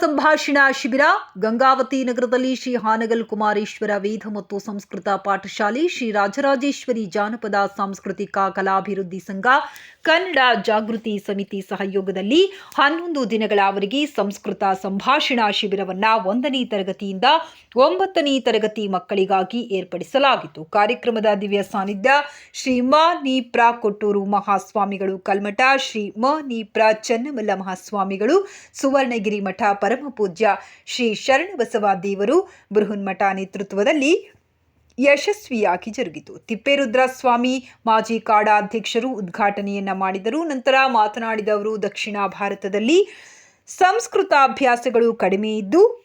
ಸಂಭಾಷಣಾ ಶಿಬಿರ, ಗಂಗಾವತಿ ನಗರದಲ್ಲಿ ಶ್ರೀ ಹಾನಗಲ್ ಕುಮಾರೇಶ್ವರ ವೇದ ಮತ್ತು ಸಂಸ್ಕೃತ ಪಾಠಶಾಲೆ, ಶ್ರೀ ರಾಜರಾಜೇಶ್ವರಿ ಜಾನಪದ ಸಾಂಸ್ಕೃತಿಕ ಕಲಾಭಿವೃದ್ಧಿ ಸಂಘ, ಕನ್ನಡ ಜಾಗೃತಿ ಸಮಿತಿ ಸಹಯೋಗದಲ್ಲಿ ಹನ್ನೊಂದು ದಿನಗಳವರೆಗೆ ಸಂಸ್ಕೃತ ಸಂಭಾಷಣಾ ಶಿಬಿರವನ್ನು ಒಂದನೇ ತರಗತಿಯಿಂದ ಒಂಬತ್ತನೇ ತರಗತಿ ಮಕ್ಕಳಿಗಾಗಿ ಏರ್ಪಡಿಸಲಾಗಿತ್ತು. ಕಾರ್ಯಕ್ರಮದ ದಿವ್ಯ ಸಾನ್ನಿಧ್ಯ ಶ್ರೀ ಮ. ನೀಪ್ರಾ ಕೊಟ್ಟೂರು ಮಹಾಸ್ವಾಮಿಗಳು ಕಲ್ಮಠ, ಶ್ರೀ ಮ. ನೀಪ್ರಾ ಚನ್ನಮಲ್ಲ ಮಹಾಸ್ವಾಮಿಗಳು ಸುವರ್ಣಗಿರಿ ಮಠ ಪರಮ ಪೂಜ್ಯ ಶ್ರೀ ಶರಣಬಸವ ದೇವರು ಬೃಹನ್ಮಠ ನೇತೃತ್ವದಲ್ಲಿ ಯಶಸ್ವಿಯಾಗಿ ಜರುಗಿತು. ತಿಪ್ಪೇರುದ್ರ ಸ್ವಾಮಿ ಮಾಜಿ ಕಾಡಾ ಅಧ್ಯಕ್ಷರು ಉದ್ಘಾಟನೆಯನ್ನ ಮಾಡಿದರು. ನಂತರ ಮಾತನಾಡಿದವರು ದಕ್ಷಿಣ ಭಾರತದಲ್ಲಿ ಸಂಸ್ಕೃತಾಭ್ಯಾಸಗಳು ಕಡಿಮೆ ಇದ್ದು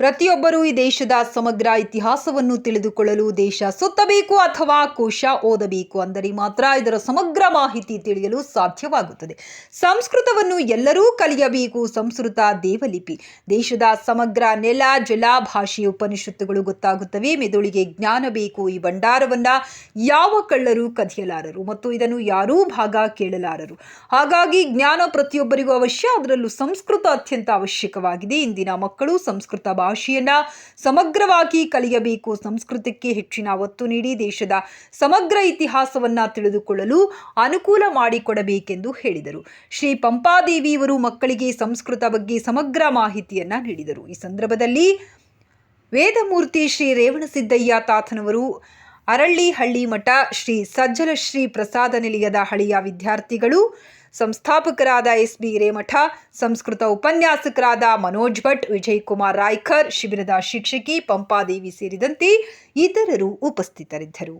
ಪ್ರತಿಯೊಬ್ಬರೂ ಈ ದೇಶದ ಸಮಗ್ರ ಇತಿಹಾಸವನ್ನು ತಿಳಿದುಕೊಳ್ಳಲು ದೇಶ ಸುತ್ತಬೇಕು ಅಥವಾ ಕೋಶ ಓದಬೇಕು ಅಂದರೆ ಮಾತ್ರ ಇದರ ಸಮಗ್ರ ಮಾಹಿತಿ ತಿಳಿಯಲು ಸಾಧ್ಯವಾಗುತ್ತದೆ. ಸಂಸ್ಕೃತವನ್ನು ಎಲ್ಲರೂ ಕಲಿಯಬೇಕು. ಸಂಸ್ಕೃತ ದೇವಲಿಪಿ. ದೇಶದ ಸಮಗ್ರ ನೆಲ, ಜಲ, ಭಾಷೆ, ಉಪನಿಷತ್ತುಗಳು ಗೊತ್ತಾಗುತ್ತವೆ. ಮೆದುಳಿಗೆ ಜ್ಞಾನ ಬೇಕು. ಈ ಭಂಡಾರವನ್ನು ಯಾವ ಕಳ್ಳರು ಕದಿಯಲಾರರು ಮತ್ತು ಇದನ್ನು ಯಾರೂ ಭಾಗ ಕೇಳಲಾರರು. ಹಾಗಾಗಿ ಜ್ಞಾನ ಪ್ರತಿಯೊಬ್ಬರಿಗೂ ಅವಶ್ಯ. ಅದರಲ್ಲೂ ಸಂಸ್ಕೃತ ಅತ್ಯಂತ ಅವಶ್ಯಕವಾಗಿದೆ. ಇಂದಿನ ಮಕ್ಕಳು ಸಂಸ್ಕೃತ ಭಾಷೆಯನ್ನ ಸಮಗ್ರವಾಗಿ ಕಲಿಯಬೇಕು, ಸಂಸ್ಕೃತಕ್ಕೆ ಹೆಚ್ಚಿನ ಒತ್ತು ನೀಡಿ, ದೇಶದ ಸಮಗ್ರ ಇತಿಹಾಸವನ್ನು ತಿಳಿದುಕೊಳ್ಳಲು ಅನುಕೂಲ ಮಾಡಿಕೊಡಬೇಕೆಂದು ಹೇಳಿದರು. ಶ್ರೀ ಪಂಪಾದೇವಿಯವರು ಮಕ್ಕಳಿಗೆ ಸಂಸ್ಕೃತ ಬಗ್ಗೆ ಸಮಗ್ರ ಮಾಹಿತಿಯನ್ನು ನೀಡಿದರು. ಈ ಸಂದರ್ಭದಲ್ಲಿ ವೇದಮೂರ್ತಿ ಶ್ರೀ ರೇವಣಸಿದ್ದಯ್ಯ ತಾತನವರು ಅರಳ್ಳಿಹಳ್ಳಿ ಮಠ ಶ್ರೀ ಸಜ್ಜಲ ಶ್ರೀ ಪ್ರಸಾದ ನಿಲಯದ ಹಳೆಯ ವಿದ್ಯಾರ್ಥಿಗಳು ಸಂಸ್ಥಾಪಕರಾದ ಎಸ್ ಬಿ ರೇಮಠ ಸಂಸ್ಕೃತ ಉಪನ್ಯಾಸಕರಾದ ಮನೋಜ್ ಭಟ್ ವಿಜಯ್ ಕುಮಾರ್ ರಾಯ್ಕರ್, ಶಿಬಿರದ ಶಿಕ್ಷಕಿ ಪಂಪಾದೇವಿ ಸೇರಿದಂತೆ ಇತರರು ಉಪಸ್ಥಿತರಿದ್ದರು.